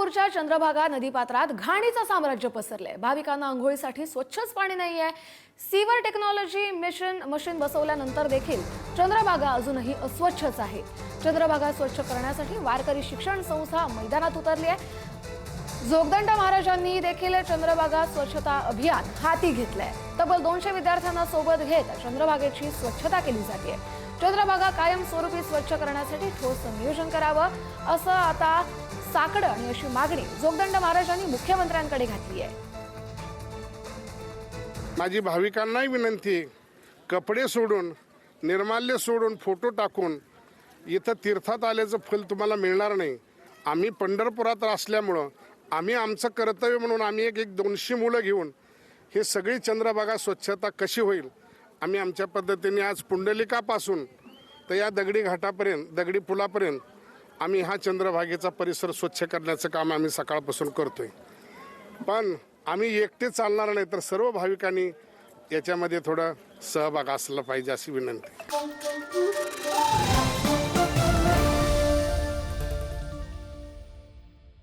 चंद्रपूरच्या चंद्रभागा नदीपात्रात घाणीचं साम्राज्य पसरलंय. भाविकांना आंघोळीसाठी स्वच्छच पाणी नाहीये. सीवर टेक्नॉलॉजी मिशन मशीन बसवल्यानंतर देखील चंद्रभागा अजूनही अस्वच्छच आहे. चंद्रभागा स्वच्छ करण्यासाठी वारकरी शिक्षण संस्था मैदानात उतरली आहे जोगदंड महाराजांनी देखील चंद्रभागा स्वच्छता अभियान हाती घेतलंय. तब्बल दोनशे विद्यार्थ्यांना सोबत घेत चंद्रभागेची स्वच्छता केली जाते चंद्रभागा कायमस्वरूपी स्वच्छ करण्यासाठी ठोस नियोजन करावं असं आता साकडं आणि अशी मागणी जोगदंड महाराजांनी मुख्यमंत्र्यांकडे घातली आहे. माझी भाविकांनाही विनंती कपडे सोडून निर्माल्य सोडून फोटो टाकून इथं तीर्थात आल्याचं फल तुम्हाला मिळणार नाही. आम्ही पंढरपुरात असल्यामुळं आम्ही आमचं कर्तव्य म्हणून आम्ही एक एक दोनशे मुलं घेऊन हे सगळी चंद्रभागा स्वच्छता कशी होईल आम्ही आमच्या पद्धतीने आज पुंडलिकापासून तर या दगडी घाटापर्यंत दगडी पुलापर्यंत आम्ही हा चंद्रभागेचा परिसर स्वच्छ करण्याचं काम आम्ही सकाळपासून करतोय. पण आम्ही एकटे चालणार नाही तर सर्व भाविकांनी याच्यामध्ये थोडं सहभाग असला पाहिजे अशी विनंती.